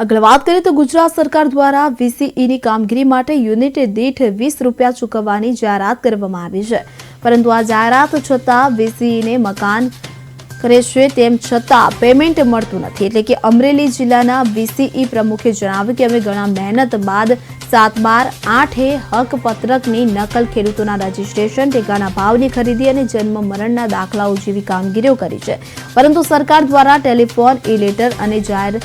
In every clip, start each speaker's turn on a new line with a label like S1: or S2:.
S1: આગળ વાત કરીએ તો ગુજરાત સરકાર દ્વારા વીસીઈની કામગીરી માટે યુનિટ દીઠ વીસ રૂપિયા ચૂકવવાની જાહેરાત કરવામાં આવી છે. પરંતુ આ જાહેરાત છતાં વીસીઈને મકાન કરે છે તેમ છતાં પેમેન્ટ મળતું નથી. એટલે કે અમરેલી જિલ્લાના વીસીઈ પ્રમુખે જણાવ્યું કે અમે ઘણા મહેનત બાદ સાત બાર આઠે હક પત્રકની નકલ ખેડૂતોના રજીસ્ટ્રેશન, ટેકાના ભાવની ખરીદી અને જન્મ મરણના દાખલાઓ જેવી કામગીરીઓ કરી છે. પરંતુ સરકાર દ્વારા ટેલિફોન ઈ લેટર અને જાહેર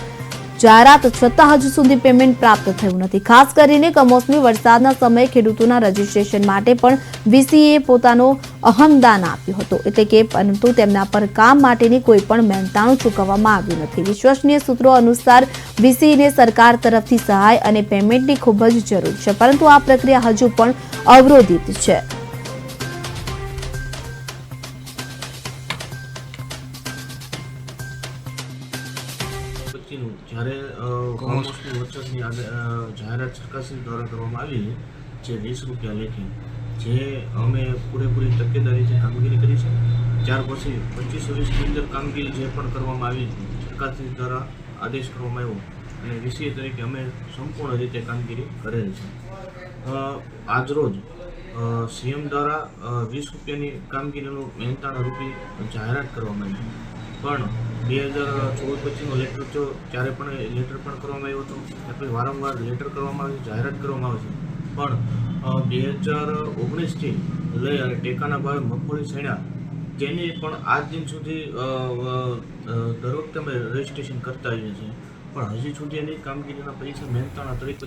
S1: જાહેરાત છતાં હજુ સુધી પેમેન્ટ પ્રાપ્ત થયું નથી. ખાસ કરીને કમોસમી વરસાદના સમયે ખેડૂતોના રજીસ્ટ્રેશન માટે પણ વીસીએ પોતાનો અહમદાન આપ્યું હતું. એટલે કે પરંતુ તેમના પર કામ માટેની કોઈ પણ મહેનતાણું ચૂકવવામાં આવ્યું નથી. વિશ્વસનીય સૂત્રો અનુસાર વીસીને સરકાર તરફથી સહાય અને પેમેન્ટની ખૂબ જ જરૂર છે. પરંતુ આ પ્રક્રિયા હજુ પણ અવરોધિત છે.
S2: પછીનું જ્યારે કમોસમી વરસાદની જાહેરાત સરકારશ્રી દ્વારા કરવામાં આવી જે વીસ રૂપિયા લેખી જે અમે પૂરેપૂરી તકેદારી જે કામગીરી કરી છે ત્યાર પછી પચીસ વીસની અંદર કામગીરી જે પણ કરવામાં આવી સરકારશ્રી દ્વારા આદેશ કરવામાં આવ્યો અને વીસીએ તરીકે અમે સંપૂર્ણ રીતે કામગીરી કરેલ છે. આજરોજ સીએમ દ્વારા વીસ રૂપિયાની કામગીરીનું મહેનતાણા રૂપી જાહેરાત કરવામાં આવી. પણ બે હજાર ચૌદ પછીનો લેટર જો ક્યારે પણ લેટર પણ કરવામાં આવ્યો હતો. પછી વારંવાર લેટર કરવામાં આવે છે, જાહેરાત કરવામાં આવે છે. પણ બે હજાર ઓગણીસથી લઈ અને ટેકાના ભાવે મગફળી છેણ્યા તેની પણ આજ દિન સુધી દર વખતે અમે રજીસ્ટ્રેશન કરતા આવીએ છીએ. પણ હજી સુધી એની કામગીરીના પૈસા મહેનતાણા તરીકે